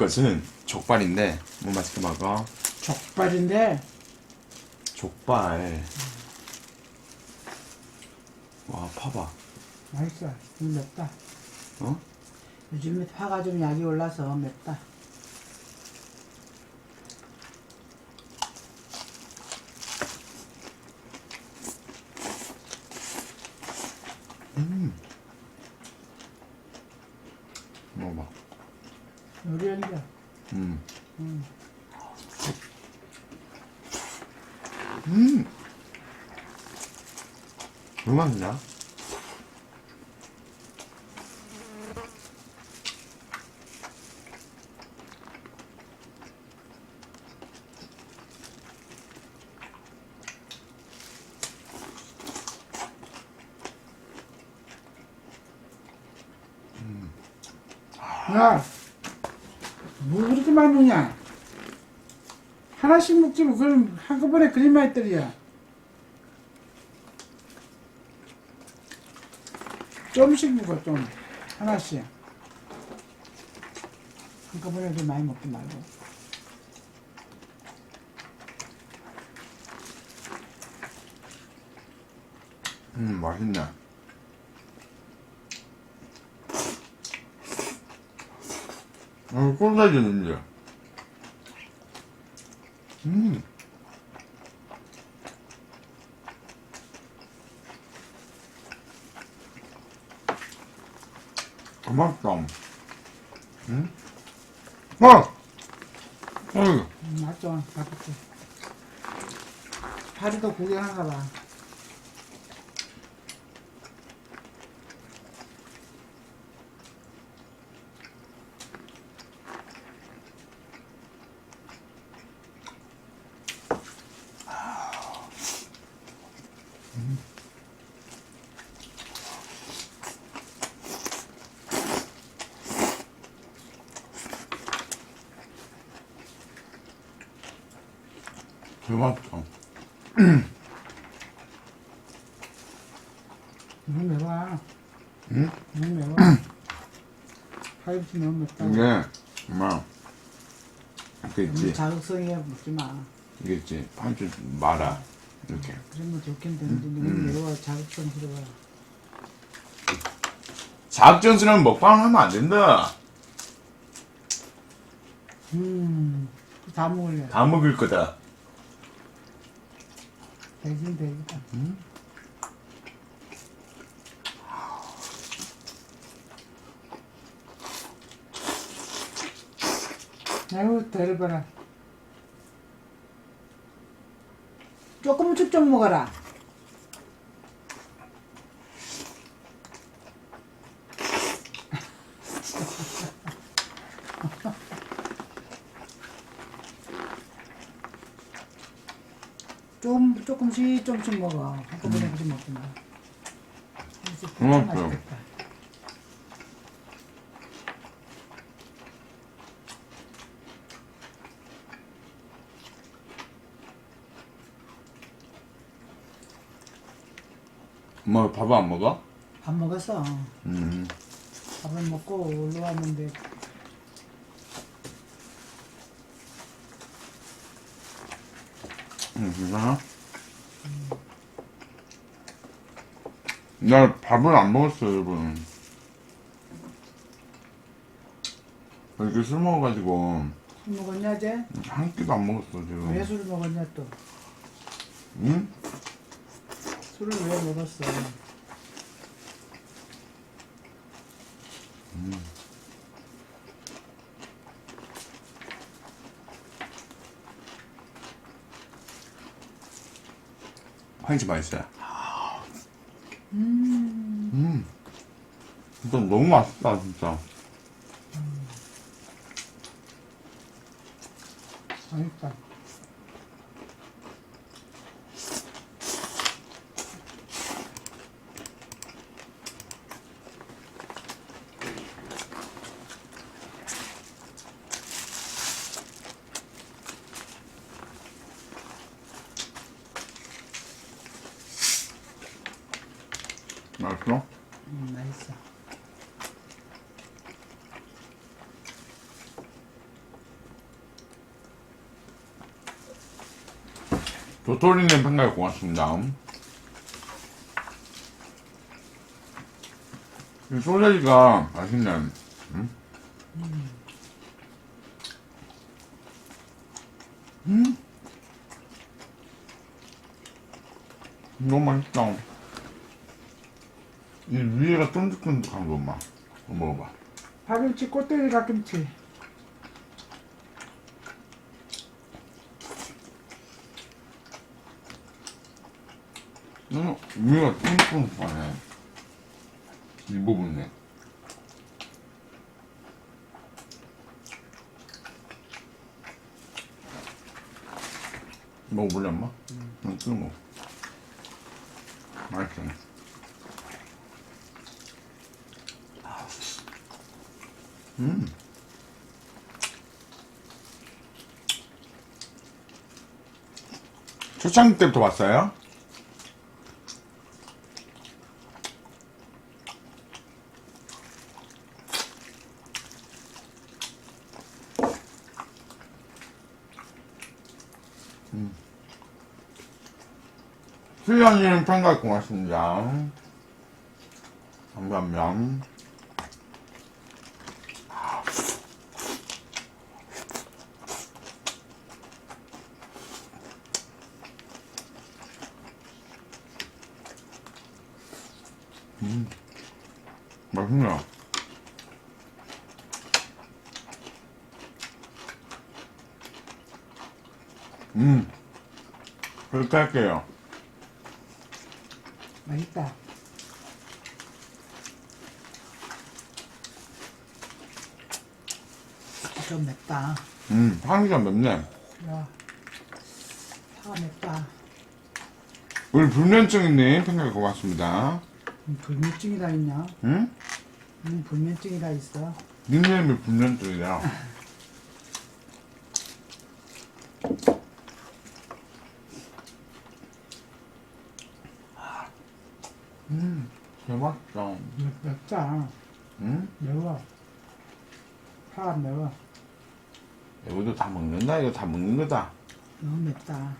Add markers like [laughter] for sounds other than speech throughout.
것은 족발인데 뭐 맛있게 먹어 족발인데 족발 와 파봐 맛있어. 좀 맵다. 어? 요즘에 파가 좀 약이 올라서 맵다. 요리하는데 음. 음. 음. 왜 맛있냐? 야, 뭐 그렇게 많이 먹냐? 뭐 그럼 한꺼번에 그림 떨이야. 좀씩 먹어 좀 하나씩. 한꺼번에 그 많이 먹지 말고. 음 맛있네 아 소세지 냄새 음 아, 맛있다 응? 어! 어! 음, 맞죠? 맛있지. 파리도 구경한가 봐. 맛있다 너무 매워. 응? 너무 매워. 파이치 너무 맵다. 이게 너무 있지 자극성이야 먹지 마. 이게 있지 한줄 말아 이렇게 그러면 좋긴 되는데 너무 음. 매워 자극성스러워. 자학전스러운 먹방을 하면 안 된다 음, 다 먹을래. 다 먹을 거다 되긴 되겠다. 음? 아유, 데려봐라. 조금씩 좀 먹어라. 좀 조금씩 조금씩 먹어. 한꺼번에 그렇게 먹지 마. 음, 맛있겠다. 엄마 밥안 먹어? 밥 먹었어. 음 밥을 먹고 올라왔는데 음, 괜찮아? 나 밥을 안 먹었어 여러분 이렇게 술 먹어가지고 술 먹었냐 쟤? 한 끼도 안 먹었어 지금 왜 술을 먹었냐 또? 응? 술을 왜 먹었어? 파인치 맛있어요 음. 진짜 너무 맛있다 진짜. 맛있다. 맛있어? 음, 맛있어. 도토리님 평가해 고맙습니다. 이 소세지가 맛있네. 음? 음? 너무 맛있다. 이 위에가 쫀득쫀득한. 한번 먹어봐. 파김치 꽃대기 갓김치 음, 위가 쫀득쫀득하네. 이 부분에. 먹어볼래, 엄마? 응, 찍어 먹어. 맛있어. 음. 초창기 때부터 왔어요? 수연님 평가 고맙습니다. 감사합니다. 음, 맛있네요. 음, 그렇게 할게요. 맛있다 좀 맵다 음, 향기가 맵네. 야 파가 맵다 우리 불면증이님 평가 고맙습니다. 음, 불면증이 다 있냐 응? 음, 불면증이 다 있어 닉네임이 불면증이야. [laughs] 음, 대맛있다. 맵, 맵다 응? 매워 파가 매워 이것도 다 먹는다. 이거 다 먹는 거다. 너무 맵다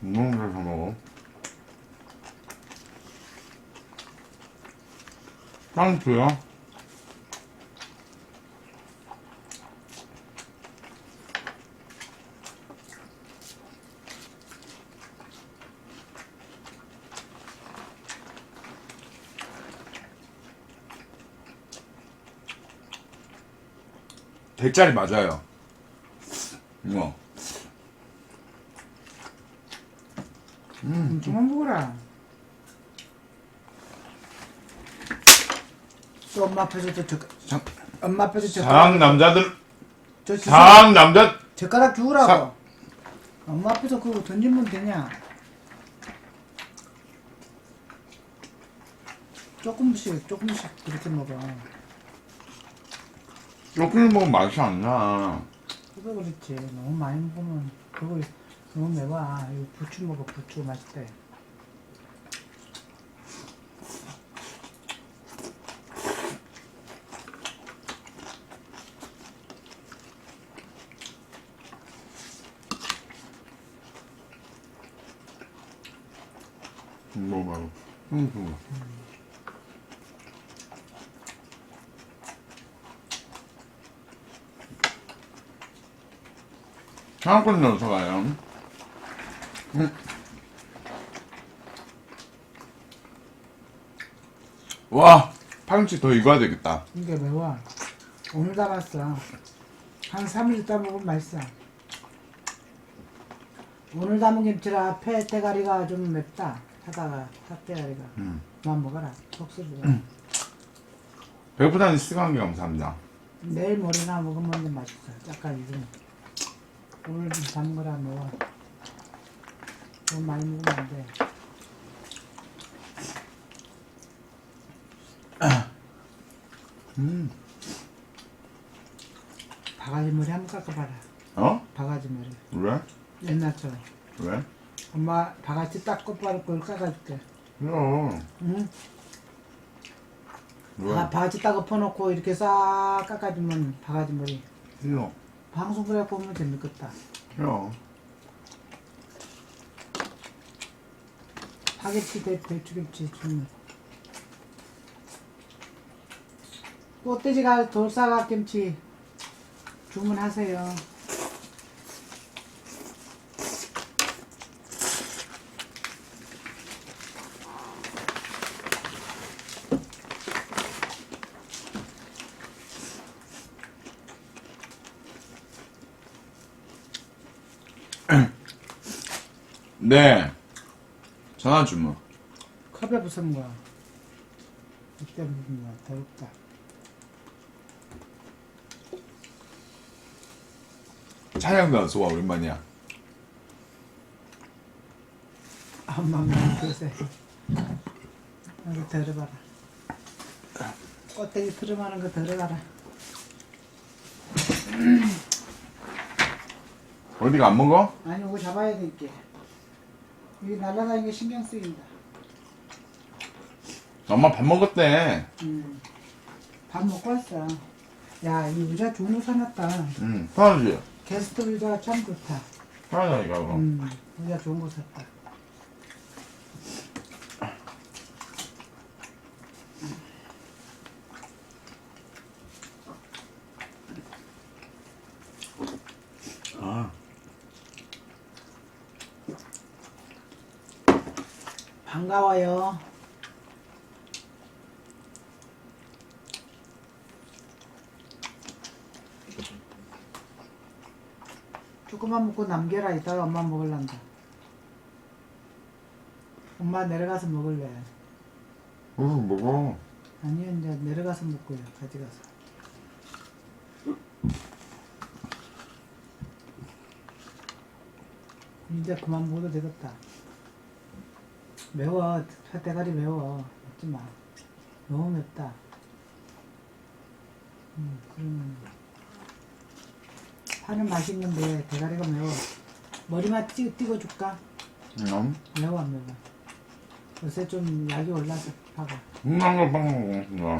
너무 잘사 먹어. 상추요? 대짜리 맞아요. 이거. 음, 그만 먹어라. 또 엄마 앞에서 저, 저 장, 엄마 앞에서 젓가락 장 남자들, 저 주워- 장 남자, 젓가락 주우라고. 사- 엄마 앞에서 그거 던지면 되냐? 조금씩 조금씩 그렇게 먹어 이렇게 먹으면 맛이 안 나. 그거 그렇지 너무 많이 먹으면 그거 너무 매워 이거 부추 먹어 부추 맛있대 먹어봐. 응, 그거. 상권 넣어서 가요. 음. 와, 파김치 더 익어야 되겠다. 이게 매워 오늘 담았어 한 3일 있다 먹으면 맛있어 오늘 담은 김치라 폐 대가리가 좀 맵다 사다가 팥대가리가 음. 그만 먹어라 속쓰리고 배고프다니 시간 게 감사합니다. 내일 모레나 먹으면 좀 맛있어 약간 이좀 오늘 좀 담은 거라 매워 너무 많이 먹으면 안 돼 음. 바가지 머리 한번 깎아봐라 어? 바가지 머리 왜? 옛날처럼 왜? 엄마 바가지 딱 꼽아놓고 깎아줄게 그럼. 응? 뭐야? 아, 바가지 딱 엎어놓고 이렇게 싹 깎아주면 바가지 머리. 그럼. 방송 그래 보면 재밌겠다. 그럼. 파게티 대 배추김치 주문. 꽃돼지가 돌사각 김치 주문하세요. 네. 전화 주문. 컵에 부순 거야. 이때 부순 거야. 더럽다. 차량도 안 쏘아, 오랜만이야. 엄마만 드세요. 이거 들어봐라. 껍데기 트름하는 거 들어가라. 어디가 안 먹어? 아니 이거 잡아야 될게. 이게 날아다니는 게 신경 쓰인다. 엄마 밥 먹었대. 음. 밥 먹고 왔어. 야, 이 의자 좋은 거 사놨다. 응. 편하지? 게스트 의자 참 좋다. 편하다니까, 그럼. 음, 의자 좋은 거 샀다. 아. 반가워요. 조금만 먹고 남겨라. 이따가 엄마 먹을란다. 엄마 내려가서 먹을래. 응, 먹어. 아니요, 이제 내려가서 먹고요. 가져가서. 이제 그만 먹어도 되겠다. 매워. 대가리 매워. 먹지 마. 너무 맵다. 음, 그러면. 파는 맛있는데 대가리가 매워. 머리만 띄, 띄워줄까? 응. 매워, 안 매워? 요새 좀 약이 올라서 파가. 응, 빵 먹어.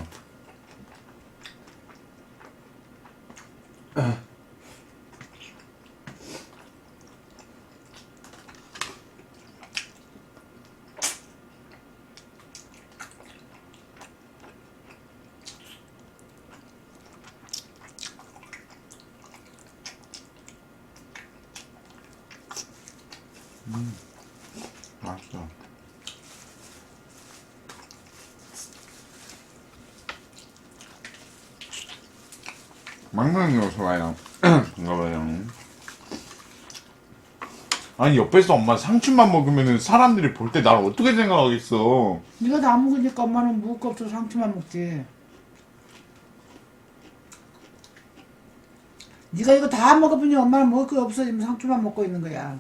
음, 맛있어. 망망이가 좋아요. [clears throat] 반가워요. 아니 옆에서 엄마 상추만 먹으면은 사람들이 볼 때 나를 어떻게 생각하겠어? 네가 다 먹으니까 엄마는 먹을 거 없어서 상추만 먹지. 네가 이거 다 먹어보니 엄마는 먹을 거 없어 지금 상추만 먹고 있는 거야.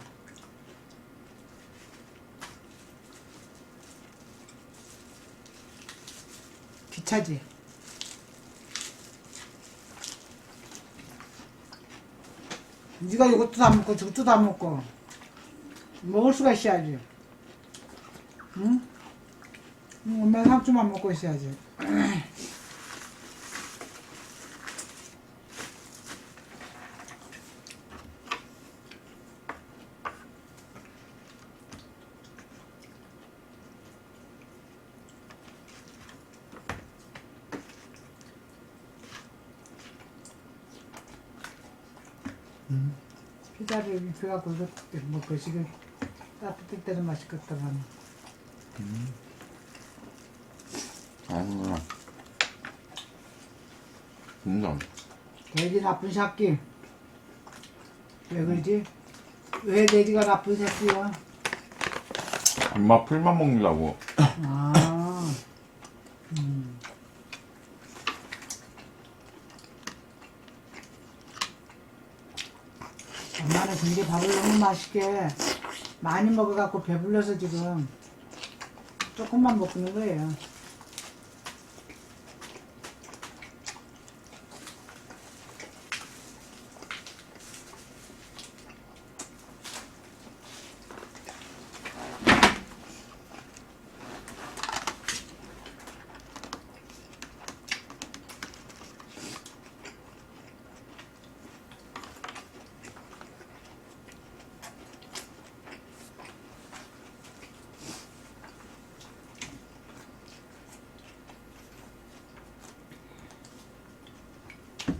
귀차지. 네가 이것도 다 먹고 저것도 다 먹고 먹을 수가 있어야지. 응? 응, 엄마 상추만 먹고 있어야지. [clears throat] 피자를 입혀갖고 이거 뭐 거시기 따뜻할 때는 맛있겠다만 아니구나. 진짜. 돼지 나쁜 새끼 왜 그러지? 왜 돼지가 나쁜 새끼야? 엄마 풀만 먹는다고. 아 음. 근데 밥을 너무 맛있게 많이 먹어갖고 배불러서 지금 조금만 먹는 거예요.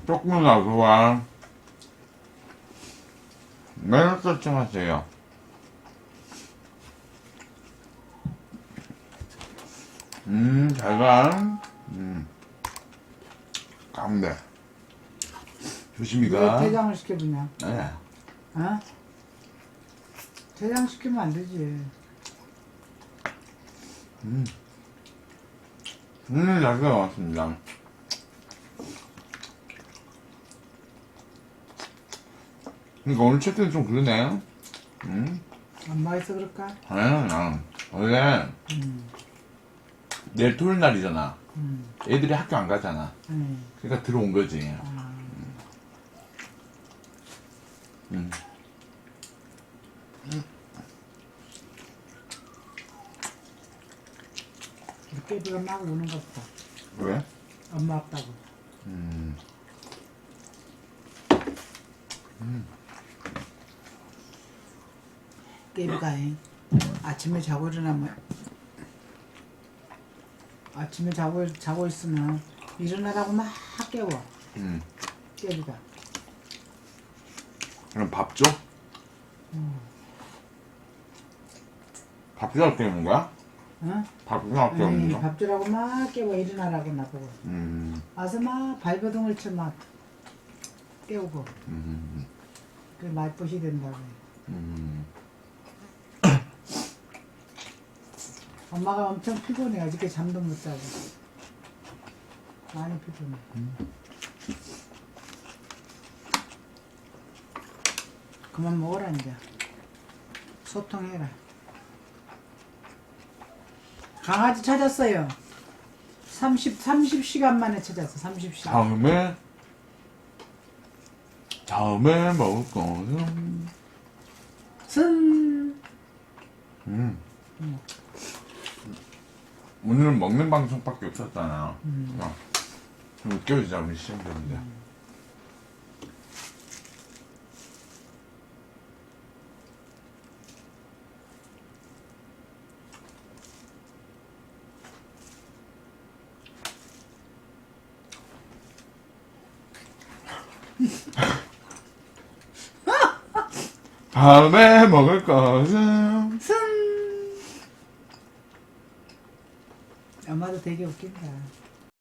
조금 더 좋아. 메뉴 설정하세요. 음, 잘 가. 음. 가운데. 조심히 왜 가. 대장을 시켜주냐? 아니야. 어? 대장 시키면 안 되지. 음, 잘 가 왔습니다. 그러니까 오늘 채팅은 좀 그러네. 음, 안 맛있어 그럴까? 아니야, 난 원래 음, 내일 토요일 날이잖아. 음, 애들이 학교 안 가잖아. 음. 그러니까 들어온 거지. 아, 음. 깨비가 막 우는 것 같다. 왜? 엄마 아빠고. 음. 깨비가 잉. 아침에 자고 일어나면 아침에 자고 자고 있으면 일어나라고 막 깨워 음. 깨비가. 그럼 밥 줘? 밥 주라고 깨우는 거야? 어? 밥 주라고 깨우는 아니 거? 밥 주라고 막 깨워 일어나라고 나보고. 음. 와서 막 발버둥을 쳐 막 깨우고 음. 그 말벗이 된다고. 음. 엄마가 엄청 피곤해. 어저께 잠도 못 자고. 많이 피곤해. 그만 먹어라, 이제. 소통해라. 강아지 찾았어요. 30, 30시간 만에 찾았어, 30시간. 다음에 다음에 먹을 거는 승! 음. 음. 오늘은 먹는 방송밖에 없었잖아. 음. 야, 좀 웃겨주자 우리 시청자분들. [laughs] 다음에 먹을 것은 승! 엄마도 되게 웃긴다.